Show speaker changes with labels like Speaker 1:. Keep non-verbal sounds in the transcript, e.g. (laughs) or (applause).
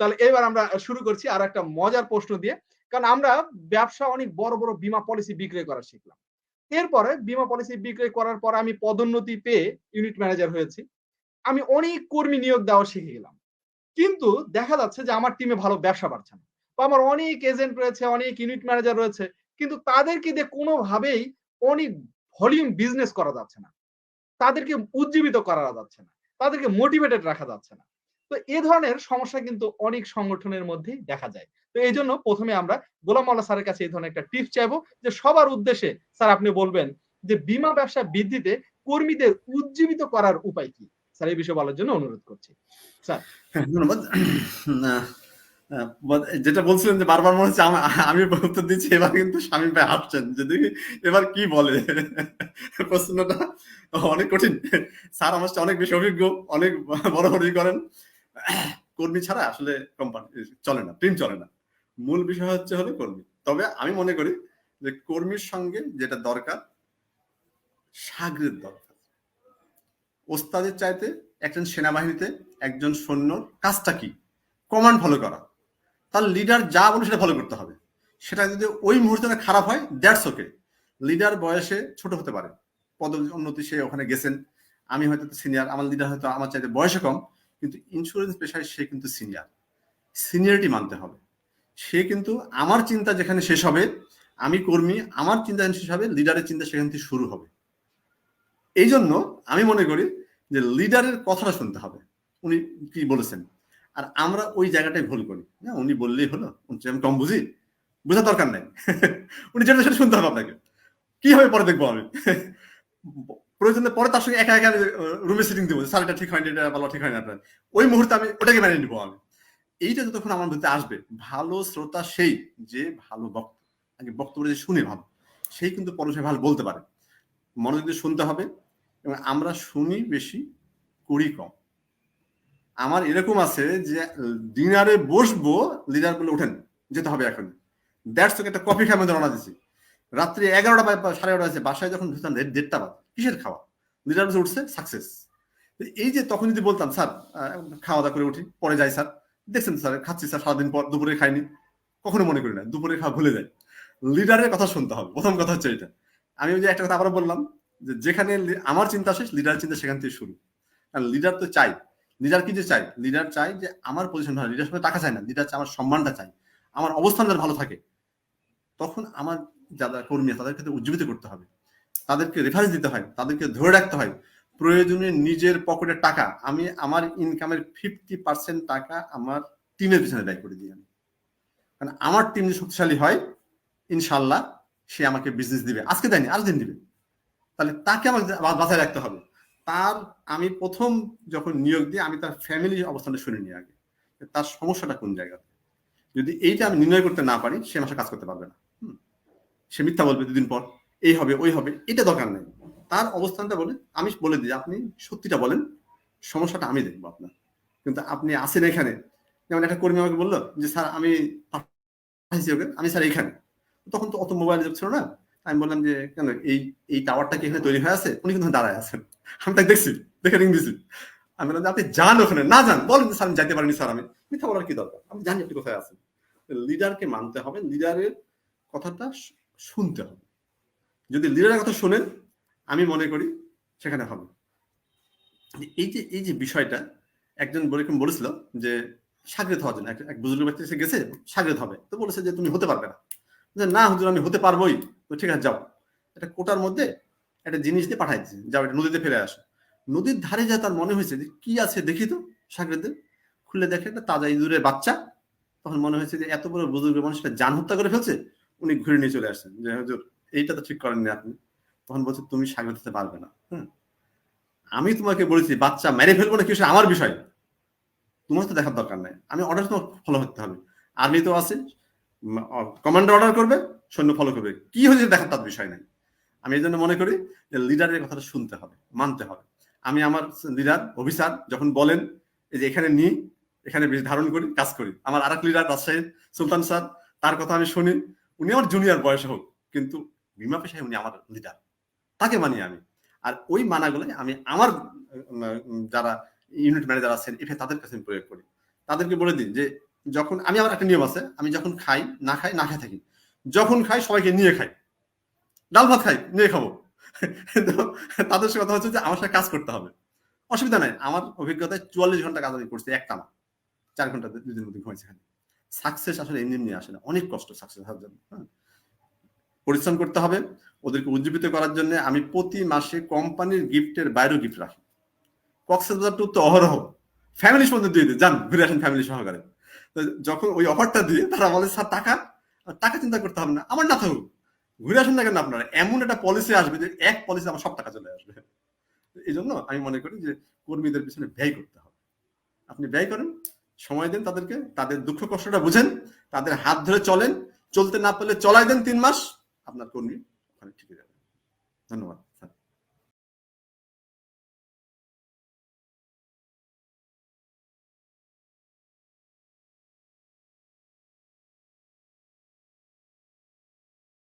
Speaker 1: তাহলে এবার আমরা শুরু করছি আর একটা মজার প্রশ্ন দিয়ে। কারণ আমরা ব্যবসা অনেক বড় বড় বীমা পলিসি বিক্রয় করা শিখলাম। এরপরে বীমা পলিসি বিক্রয় করার পর আমি পদোন্নতি পেয়ে ইউনিট ম্যানেজার হয়েছি। আমি অনেক কর্মী নিয়োগ দেওয়া শিখে গেলাম। কিন্তু দেখা যাচ্ছে যে আমার টিমে ভালো ব্যবসা বাড়ছে না বা আমার অনেক এজেন্ট রয়েছে, অনেক ইউনিট ম্যানেজার রয়েছে, কিন্তু তাদেরকে দিয়ে কোনোভাবেই অনেক ভলিউম বিজনেস করা যাচ্ছে না। তাদেরকে উজ্জীবিত করা যাচ্ছে না। তাদেরকে মোটিভেটেড রাখা যাচ্ছে না। তো এ ধরনের সমস্যা কিন্তু অনেক সংগঠনের মধ্যেই দেখা যায়। তো এই জন্য প্রথমে আমরা গোলাম মাল্লা স্যারের কাছে এই ধরনের একটা টিপস চাইব যে সবার উদ্দেশ্যে স্যার আপনি বলবেন যে বীমা ব্যবসা বৃদ্ধিতে কর্মীদের উজ্জীবিত করার উপায় কি? স্যার এই বিষয়ে বলার জন্য অনুরোধ করছি। স্যার।
Speaker 2: হ্যাঁ, ধন্যবাদ। যেটা বলছিলেন যে বারবার মনে হচ্ছে আমা- উত্তর দিচ্ছি এবার কিন্তু স্বামী ভাই হাসছেন। যে দেখি এবার কি বলে? প্রশ্নটা অনেক কঠিন। স্যার আমার অনেক বেশি অভিজ্ঞ অনেক বড় বড় করেন। কর্মী ছাড়া আসলে কোম্পানি চলে না টিম চলে না। মূল বিষয় হচ্ছে হলো কর্মী। তবে আমি মনে করি যে কর্মীর সঙ্গে যেটা দরকার, সাগরের দরকার। ওস্তাদের চাইতে একজন সেনাবাহিনীতে একজন সৈন্যর কাজটা কি? কমান্ড ফলো করা। তার লিডার যা বলে সেটা ফলো করতে হবে। সেটা যদি ওই মুহূর্তে খারাপ হয় দ্যাটস ওকে লিডার বয়সে ছোট হতে পারে। পদ উন্নতি সে ওখানে গেছেন। আমি হয়তো সিনিয়র আমার লিডার হয়তো আমার চাইতে বয়সে কম। কিন্তু ইন্স্যুরেন্স পেশায় সে কিন্তু সিনিয়র সিনিয়রিটি মানতে হবে। সে কিন্তু আমার চিন্তা যেখানে শেষ হবে, আমি কর্মী, আমার চিন্তা শেষ হবে লিডারের চিন্তা সেখান থেকে শুরু হবে। এই জন্য আমি মনে করি যে লিডারের কথাটা শুনতে হবে। উনি কি বলেছেন? আর আমরা ওই জায়গাটায় ভুল করি। না উনি বললেই হলো। আমি কম বুঝি? বোঝার দরকার নাই। (laughs) উনি যেটা সেটা শুনতে হবে আপনাকে। কি হবে পরে দেখব আমি? প্রয়োজনে পরে তার সঙ্গে একা একা রুমে সিটিং দেবো স্যার, এটা ঠিক হয়নি, এটা ভালো ঠিক হয় না আপনার। ওই মুহূর্তে আমি ওটাকে মেনে নিবো আমি। এইটা যতক্ষণ আমার মধ্যে আসবে, ভালো শ্রোতা সেই যে ভালো বক্তা, আগে বক্তব্য যে শুনে ভালো, সেই কিন্তু পরশে ভালো বলতে পারে। মনোযোগ দিয়ে শুনতে হবে এবং আমরা শুনি বেশি, করি কম। আমার এরকম আছে যে, ডিনারে বসবো, লিডার বলে উঠেন, যেতে হবে এখন। দ্যাটস একটা কফি মধ্যে রওনা দিচ্ছি রাত্রি এগারোটা সাড়ে এগারোটা আছে বাসায় যখন ঢুকতাম দেড়টা বাজে। কিসের খাওয়া? লিডার বসে উঠছে সাকসেস এই যে তখন যদি বলতাম, স্যার খাওয়া দাওয়া করে উঠি, পরে যাই, স্যার। দেখছেন, স্যার, খাচ্ছি, স্যার, সারাদিন পর দুপুরে খাইনি। কখনো মনে করি না, দুপুরে খাওয়া ভুলে যাই। লিডারের কথা শুনতে হবে, প্রথম কথা হচ্ছে এটা আমি ওই যে একটা কথা আবার বললাম, যে যেখানে আমার চিন্তা শেষ লিডার চিন্তা সেখান থেকে শুরু। কারণ লিডার তো চাই। লিডার কি যে চাই? লিডার চাই যে আমার পজিশন ভালো লিডার সঙ্গে টাকা চাই না, লিডার চাই আমার সম্মানটা চাই। আমার অবস্থান যেন ভালো থাকে। তখন আমার যারা কর্মী তাদের ক্ষেত্রে উজ্জীবিত করতে হবে। তাদেরকে রেফারেন্স দিতে হয়, তাদেরকে ধরে রাখতে হয়। প্রয়োজনে নিজের পকেটের টাকা, আমি আমার ইনকামের ফিফটি পার্সেন্ট টাকা আমার টিমের পিছনে ব্যয় করে দিই আমি। কারণ আমার টিম যে শক্তিশালী হয় ইনশাল্লাহ সে আমাকে বিজনেস দিবে। আজকে দেয়নি আজ দিন দিবে। তাহলে তাকে আমাকে বাঁচায় রাখতে হবে। তার, আমি প্রথম যখন নিয়োগ দিই, আমি তার ফ্যামিলি অবস্থানটা শুনে নিই আগে। তার সমস্যাটা কোন জায়গাতে? যদি এইটা আমি নির্ণয় করতে না পারি, সে আমার কাজ করতে পারবে না। সে মিথ্যা বলবে দুদিন পর। এই হবে, ওই হবে, এটা দরকার নেই। তার অবস্থানটা বলে আমি বলে দিই, আপনি সত্যিটা বলেন, সমস্যাটা আমি দেখব আপনার। কিন্তু আপনি আসেন এখানে, যেমন একটা কর্মী আমাকে বলল যে, স্যার, আমি আমি স্যার এখানে। তখন তো অত মোবাইল ছিল না। আমি বললাম যে, কেন, এই এই টাওয়ারটা কি এখানে তৈরি হয়ে আছে? উনি কিন্তু দাঁড়ায় আছেন। আমি তাকে দেখছি দেখে রিং দিছি আমি বললাম যে, আপনি যান ওখানে, না যান, বলেন স্যার, আমি যাইতে পারিনি, স্যার, আমি। মিথ্যা বলার কি দরকার? আমি জানি আপনি কোথায় আছেন। লিডারকে মানতে হবে লিডারের কথাটা শুনতে হবে। যদি লিডারের কথা শোনেন, আমি মনে করি সেখানে হবে। এই যে এই যে বিষয়টা, একজন বলেরকম বলেছিল যে সাগরেত হওয়ার জন্য, এক বুজুর্গ ব্যক্তি এসে গেছে, সাগরেত হবে। তো বলেছে যে তুমি হতে পারবে না। যে না হুজুর, আমি হতে পারবোই। তো ঠিক আছে, যাও। একটা কোটার মধ্যে একটা জিনিস দিয়ে পাঠাই দিচ্ছে যাও, এটা নদীতে ফেলে আসো। নদীর ধারে যা তার মনে হয়েছে যে কি আছে দেখি তো সাগরেদের খুলে দেখে একটা তাজা ইঁদুরের বাচ্চা। তখন মনে হয়েছে যে এত বড় বুজুর্গ মানুষটা যান হত্যা করে ফেলছে, উনি ঘুরে নিয়ে চলে আসছেন। যে হুজুর এইটা তো ঠিক করেননি আপনি। তখন বলছে, তুমি স্বাগত হতে পারবে না। হ্যাঁ আমি তোমাকে বলেছি, বাচ্চা, মেরে ফেলব না কি আমার বিষয়? তোমার তো দেখার দরকার নাই। আমি অর্ডার তোমার ফলো করতে হবে। আর্মি তো আছে কমান্ডার অর্ডার করবে, সৈন্য ফলো করবে। কি হয়েছে দেখার তার বিষয় নাই। আমি এই জন্য মনে করি যে লিডারের কথাটা শুনতে হবে, মানতে হবে। আমি আমার লিডার অফিসার যখন বলেন, এই যে এখানে নিই এখানে ধারণ করি, কাজ করি। আমার আর এক লিডার রাজশাহী সুলতান স্যার, তার কথা আমি শুনি। উনি আমার জুনিয়র বয়সে হোক, কিন্তু বিমা পেশায় উনি আমার লিডার তাকে মানি আমি। আর ওই মানাগুলো আমি আমার যারা ইউনিট ম্যানেজার আছেন এফে তাদের কাছে প্রয়োগ করি। তাদেরকে বলে দিন যে, যখন আমি আমার একটা নিয়ম আছে, আমি যখন খাই, না খাই না খাই থাকি, যখন খাই, সবাইকে নিয়ে খাই। ডাল ভাত খাই, নিয়ে খাব। (laughs) তাদের সাথে কথা হচ্ছে যে, আমার সাথে কাজ করতে হবে। অসুবিধা নাই, আমার অভিজ্ঞতায় চুয়াল্লিশ ঘণ্টা কাজ আমি করছি একটা না চার ঘণ্টা দুদিনের মধ্যে ঘুমাইছি সাকসেস আসলে এমনি এমনি আসে না, অনেক কষ্ট সাকসেস হওয়ার জন্য হ্যাঁ। পরিশ্রম করতে হবে। ওদেরকে উজ্জীবিত করার জন্য আমি প্রতি মাসে কোম্পানির গিফটের বাইরেও গিফট রাখি। কক্সেস বাজার ট্যুর তো অহরহ। ফ্যামিলির মধ্যে দিয়ে দিই। যান, ঘুরে আসেন ফ্যামিলি সহকারে। যখন ওই অফারটা দিয়ে তারা বলে, স্যার, টাকা? টাকা চিন্তা করতে হবে না। আমার না থাকুক। ঘুরে আসেন না কেন আপনারা? এমন একটা পলিসি আসবে যে এক পলিসি আমার সব টাকা চলে আসবে। এই জন্য আমি মনে করি যে কর্মীদের পিছনে ব্যয় করতে হবে। আপনি ব্যয় করেন, সময় দেন তাদেরকে, তাদের দুঃখ কষ্টটা বুঝেন, তাদের হাত ধরে চলেন, চলতে না পারলে চলাই দেন তিন মাস। আপনার কর্মী ওখানে ঠিক যাবে। ধন্যবাদ।